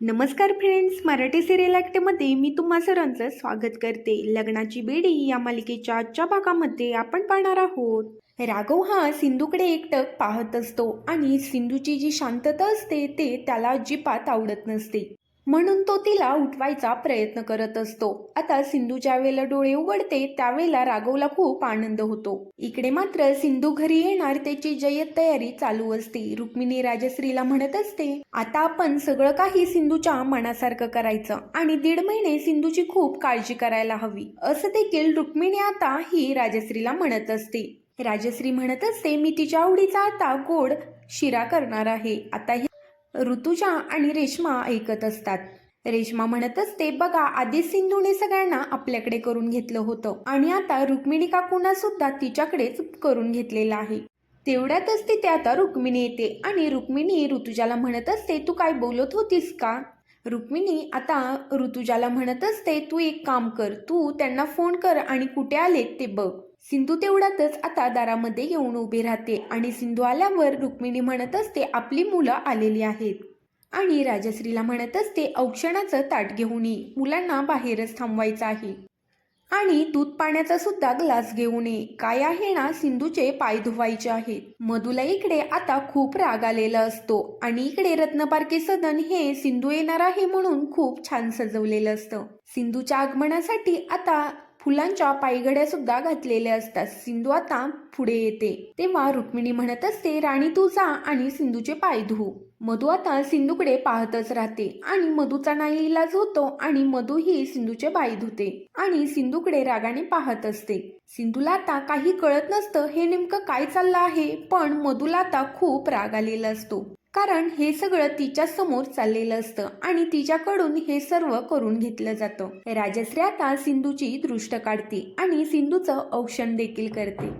नमस्कार friends Marathi serial ॲक्टमध्ये मी तुम्हा सरांचं स्वागत करते. लग्नाची बेडी या मालिकेच्या आजच्या भागामध्ये आपण पाहणार आहोत. राघव हा सिंधूकडे एकटक पाहत असतो आणि सिंधूची जी शांतता असते ते त्याला अजिबात आवडत नसते. म्हणून तो तिला उठवायचा प्रयत्न करत असतो. आता सिंधू ज्यावेळेला डोळे उघडते त्यावेळेला राघवला खूप आनंद होतो. इकडे मात्र सिंधू घरी येणार त्याची जय्यत तयारी चालू असते. रुक्मिणी राजश्रीला म्हणत असते आता आपण सगळं काही सिंधूच्या मनासारखं करायचं आणि दीड महिने सिंधूची खूप काळजी करायला हवी. असं देखील रुक्मिणी आता ही राजश्रीला म्हणत असते. राजश्री म्हणत असते मी तिच्या आवडीचा आता गोड शिरा करणार आहे. आता ही ऋतुजा आणि रेश्मा ऐकत असतात. रेश्मा म्हणत असते बघा आधी सिंधूने सगळ्यांना आपल्याकडे करून घेतलं होतं आणि आता रुक्मिणी काकूंना सुद्धा तिच्याकडेच करून घेतलेलं आहे. तेवढ्यातच तिथे आता रुक्मिणी येते आणि रुक्मिणी ऋतुजाला म्हणत असते तू काय बोलत होतीस का? रुक्मिणी आता ऋतुजाला म्हणत असते तू एक काम कर तू त्यांना फोन कर आणि कुठे आलेत ते बघ. सिंधू तेवढ्यातच आता दारामध्ये येऊन उभी राहते आणि सिंधू आल्यावर रुक्मिणी म्हणत असते आपली मुलं आलेली आहेत. आणि राजश्रीला म्हणत असते औक्षणाचं ताट घेऊन ये मुलांना बाहेरच थांबवायचं आहे. आणि दूध पाण्याचा सुद्धा ग्लास घेऊन ये. काय आहे ना सिंधूचे पाय धुवायचे आहेत. मधुला इकडे आता खूप राग आलेला असतो आणि इकडे रत्नपार्के सदन हे सिंधू येणार आहे म्हणून खूप छान सजवलेलं असतं. सिंधूच्या आगमनासाठी आता फुलांच्या पायघड्या सुद्धा घातलेल्या असतात. सिंधू आता पुढे येते. तेव्हा रुक्मिणी म्हणत असते राणी तू जा आणि सिंधूचे पाय धू. मधू आता सिंधूकडे पाहतच राहते आणि मधूचा नाही इलाज होतो आणि मधू ही सिंधूचे बाई धुते आणि सिंधूकडे रागाने पाहत असते. सिंधूला आता काही कळत नसतं हे नेमकं काय चाललं आहे पण मधूला आता खूप राग आलेला असतो. कारण हे सगळं तिच्या समोर चाललेलं असतं आणि तिच्याकडून हे सर्व करून घेतलं जातं. राजश्री आता सिंधूची दृष्ट काढते आणि सिंधूचं औक्षण देखील करते.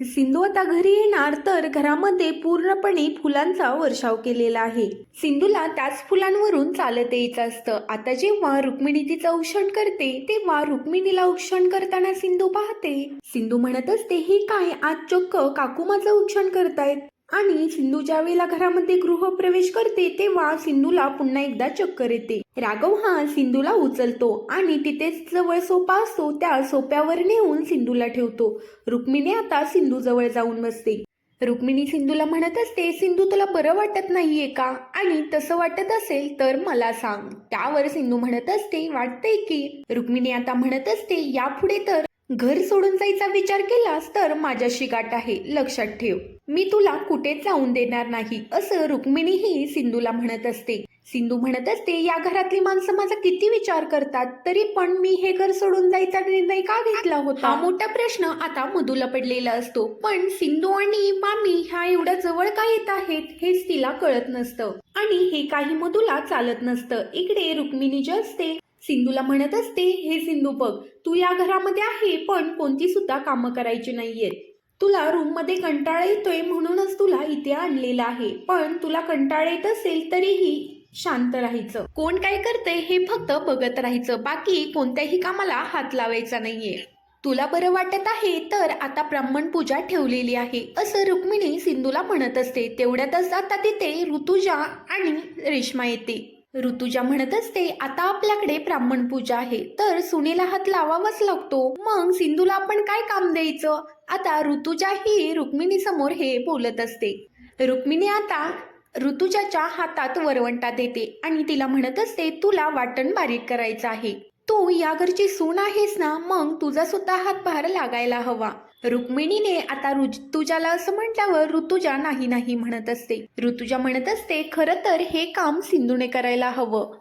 सिंधू आता घरी येणार तर घरामध्ये पूर्णपणे फुलांचा वर्षाव केलेला आहे. सिंधूला त्याच फुलांवरून चालत यायचं असतं. आता जेव्हा रुक्मिणी तिचं औक्षण करते तेव्हा रुक्मिणीला औक्षण करताना सिंधू पाहते. सिंधू म्हणत असते हे काय? आज चक्क काकू माझं औक्षण करतायत. आणि सिंधू ज्यावेळेला घरामध्ये गृहप्रवेश करते तेव्हा सिंधूला पुन्हा एकदा चक्कर येते. राघव हा सिंधूला उचलतो आणि तिथेच जवळ सोपा असतो त्या सोप्यावर नेऊन सिंधूला ठेवतो. रुक्मिणी आता सिंधू जवळ जाऊन बसते. रुक्मिणी सिंधूला म्हणत असते सिंधू तुला बरं वाटत नाहीये का? आणि तसं वाटत असेल तर मला सांग. त्यावर सिंधू म्हणत असते वाटतंय की. रुक्मिणी आता म्हणत असते यापुढे तर घर सोडून जायचा विचार केलास तर माझ्याशी गाठ आहे लक्षात ठेव. मी तुला कुठेच जाऊन देणार नाही असं रुक्मिणीही सिंधूला म्हणत असते. सिंधू म्हणत असते या घरातली माणसं माझा किती विचार करतात तरी पण मी हे घर सोडून जायचा निर्णय का घेतला होता? हा मोठा प्रश्न आता मधूला पडलेला असतो. पण सिंधू आणि मामी ह्या एवढ्या जवळ का येत आहेत हेच तिला कळत नसतं. आणि हे काही मधूला चालत नसतं. इकडे रुक्मिणी जे असते सिंधूला म्हणत असते हे सिंधू बघ तू या घरामध्ये आहे पण कोणती सुद्धा कामं करायची नाहीयेत. तुला रूममध्ये कंटाळा येतोय म्हणूनच तुला इथे आणलेलं आहे पण तुला कंटाळा येत असेल तरीही शांत राहायचं. कोण काय करतंय हे फक्त बघत राहायचं बाकी कोणत्याही कामाला हात लावायचा नाहीये. तुला बरं वाटत आहे तर आता ब्राह्मण पूजा ठेवलेली आहे असं रुक्मिणी सिंधूला म्हणत असते. तेवढ्यातच आता तिथे ऋतुजा आणि रेश्मा येते. ऋतुजा म्हणत असते आता आपल्याकडे ब्राह्मण पूजा आहे तर सुनेला हात लावावाच लागतो. मग सिंधूला आपण काय काम द्यायचं? आता ऋतुजा ही रुक्मिणी समोर हे बोलत असते. रुक्मिणी आता ऋतुजाच्या हातात वरवंटा देते आणि तिला म्हणत असते तुला वाटण बारीक करायचं आहे. तू या घरची सून आहेस ना मग तुझा सुद्धा हातभार लागायला हवा. रुक्मिणीने आता ऋतुजाला असं म्हटल्यावर ऋतुजा नाही नाही म्हणत असते. ऋतुजा म्हणत असते खरं तर हे काम सिंधूने करायला हवं.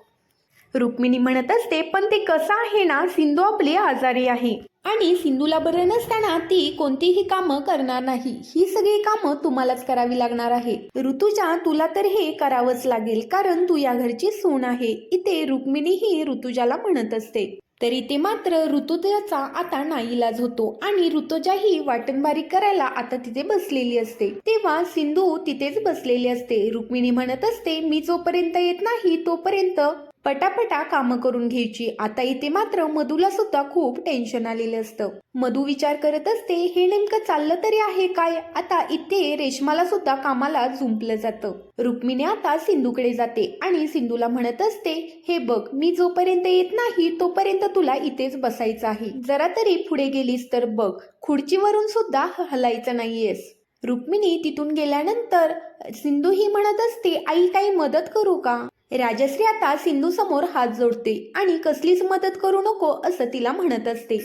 रुक्मिणी म्हणत असते पण ते कसं आहे ना सिंधू आपली आजारी आहे. आणि सिंधूला बरं नसताना ती कोणतीही कामं करणार नाही. ही सगळी कामं तुम्हालाच करावी लागणार आहे. ऋतुजा तुला तर हे करावंच लागेल कारण तू या घरची सून आहे. इथे रुक्मिणी ही ऋतुजाला म्हणत असते. तर इथे मात्र ऋतुजाचा आता नाईलाज होतो आणि ऋतुजाही वाटणबारी करायला आता तिथे बसलेली असते. तेव्हा सिंधू तिथेच बसलेली असते. रुक्मिणी म्हणत असते मी जोपर्यंत येत नाही तोपर्यंत पटापटा कामं करून घ्यायची. आता इथे मात्र मधूला सुद्धा खूप टेन्शन आलेलं असतं. मधू विचार करत असते हे नेमकं चाललं तरी आहे काय? आता इथे रेशमाला सुद्धा कामाला जुंपलं जातं. रुक्मिणी आता सिंधूकडे जाते आणि सिंधूला म्हणत असते हे बघ मी जोपर्यंत येत नाही तोपर्यंत तुला इथेच बसायचं आहे. जरा तरी पुढे गेलीस तर बघ खुर्चीवरून सुद्धा हलायचं नाहीयेस. रुक्मिणी तिथून गेल्यानंतर सिंधू ही म्हणत असते आई काही मदत करू का? राजश्री आता सिंधू समोर हात जोडते आणि कसलीच मदत करू नको असं तिला म्हणत असते.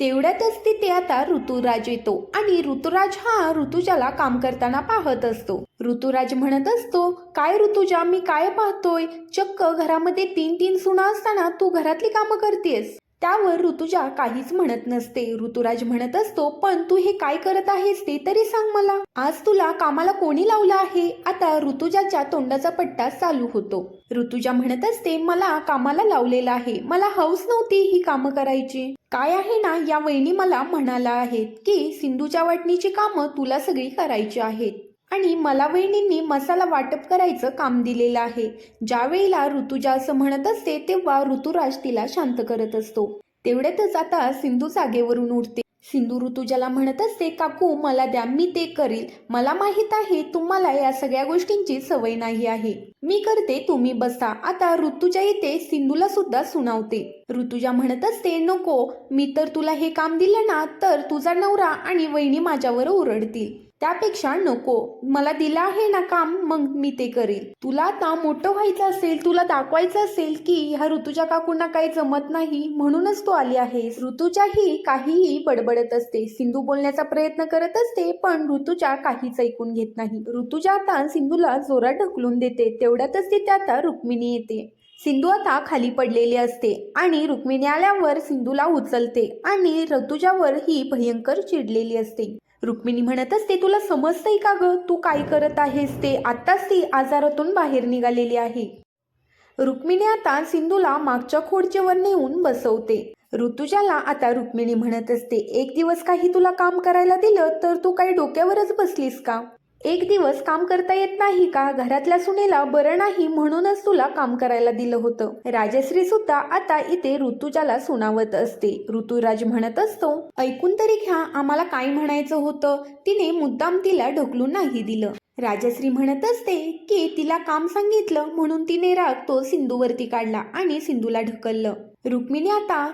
तेवढ्यातच तिथे आता ऋतुराज येतो आणि ऋतुराज हा ऋतुजाला काम करताना पाहत असतो. ऋतुराज म्हणत असतो काय ऋतुजा मी काय पाहतोय? चक्क घरामध्ये तीन तीन सुना असताना तू घरातली कामं करतेस. त्यावर ऋतुजा काहीच म्हणत नसते. ऋतुराज म्हणत असतो पण तू हे काय करत आहेस ते तरी सांग मला. आज तुला कामाला कोणी लावलं आहे? आता ऋतुजाच्या तोंडाचा पट्टा चालू होतो. ऋतुजा म्हणत असते मला कामाला लावलेलं आहे. मला हौस नव्हती ही कामं करायची. काय आहे ना? या वहिनी मला म्हणाला आहेत की सिंधूच्या वाटणीची कामं तुला सगळी करायची आहेत. आणि मला वहिनींनी मसाला वाटप करायचं काम दिलेलं आहे. ज्या वेळेला ऋतुजा असं म्हणत असते तेव्हा ऋतुराज तिला शांत करत असतो. तेवढ्यातच आता सिंधू जागेवरून उठते. सिंधू ऋतुजाला म्हणत असते काकू मला द्या मी ते करील. मला माहीत आहे तुम्हाला या सगळ्या गोष्टींची सवय नाही आहे. मी करते तुम्ही बसा. आता ऋतुजा येते सिंधूला सुद्धा सुनावते. ऋतुजा म्हणत असते नको मी तर तुला हे काम दिलं ना तर तुझा नवरा आणि वहिनी माझ्यावर ओरडतील. त्यापेक्षा नको. मला दिलं आहे ना काम मग मी ते करेल. तुला आता मोठं व्हायचं असेल तुला दाखवायचं असेल की ह्या ऋतुजा काकूंना काही जमत नाही म्हणूनच तू आली आहेस. ऋतुजाही काहीही बडबडत असते. सिंधू बोलण्याचा प्रयत्न करत असते पण ऋतुजा काहीच ऐकून घेत नाही. ऋतुजा आता सिंधूला जोरात ढकलून देते. तेवढ्यातच तिथे आता रुक्मिणी येते. सिंधू आता खाली पडलेली असते आणि रुक्मिणी आल्यावर सिंधूला उचलते आणि ऋतुजावर ही भयंकर चिडलेली असते. रुक्मिणी म्हणत असते तुला समजतंय का ग? तू काय करत आहेस? ते आत्ताच ती आजारातून बाहेर निघालेली आहे. रुक्मिणी आता सिंधूला मागच्या खोडचेवर नेऊन बसवते. ऋतुजाला आता रुक्मिणी म्हणत असते एक दिवस काही तुला काम करायला दिलं तर तू काही डोक्यावरच बसलीस का? एक दिवस काम करता येत नाही का? घरातल्या सुनेला बरं नाही म्हणूनच तुला काम करायला दिलं होतं. राजश्री सुद्धा आता इथे ऋतुजाला सुनावत असते. ऋतुराज म्हणत असतो ऐकून तरी घ्या आम्हाला काय म्हणायचं होतं तिने मुद्दाम तिला ढकलून नाही दिलं. राजश्री म्हणत असते की तिला काम सांगितलं म्हणून तिने राग तो सिंधूवरती काढला आणि सिंधूला ढकललं. रुक्मिणी आता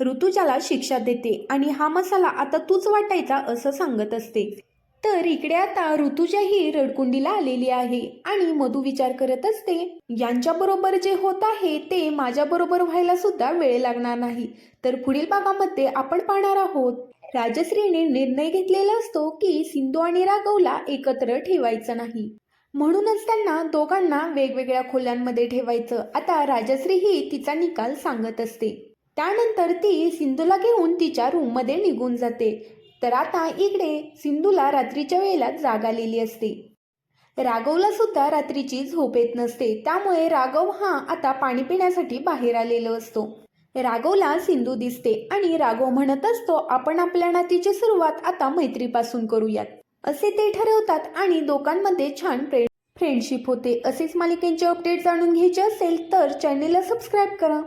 ऋतुजाला शिक्षा देते आणि हा मसाला आता तूच वाटायचा असं सांगत असते. तर इकडे आता ऋतुजाही रडकुंडीला आलेली आहे आणि मधू विचार करत असते यांच्या बरोबर जे होत आहे ते माझ्या बरोबर व्हायला सुद्धा वेळ लागणार नाही. तर पुढील भागामध्ये आपण पाहणार आहोत. राजश्रीने निर्णय घेतलेला असतो की सिंधू आणि राघवला एकत्र ठेवायचं नाही. म्हणूनच त्यांना दोघांना वेगवेगळ्या खोल्यांमध्ये ठेवायचं. आता राजश्री ही तिचा निकाल सांगत असते. त्यानंतर ती सिंधूला घेऊन तिच्या रूममध्ये निघून जाते. तर आता इकडे सिंधूला रात्रीच्या वेळेला जाग आलेली असते. राघवला सुद्धा रात्रीची झोप येत नसते. त्यामुळे राघव हा आता पाणी पिण्यासाठी बाहेर आलेलो असतो. राघवला सिंधू दिसते आणि राघव म्हणत असतो आपण आपल्या नातीची सुरुवात आता मैत्रीपासून करूयात. असे ते ठरवतात आणि दोघांमध्ये छान फ्रेंडशिप होते. असेच मालिकेंचे अपडेट जाणून घ्यायचे असेल तर चॅनेलला सबस्क्राईब करा.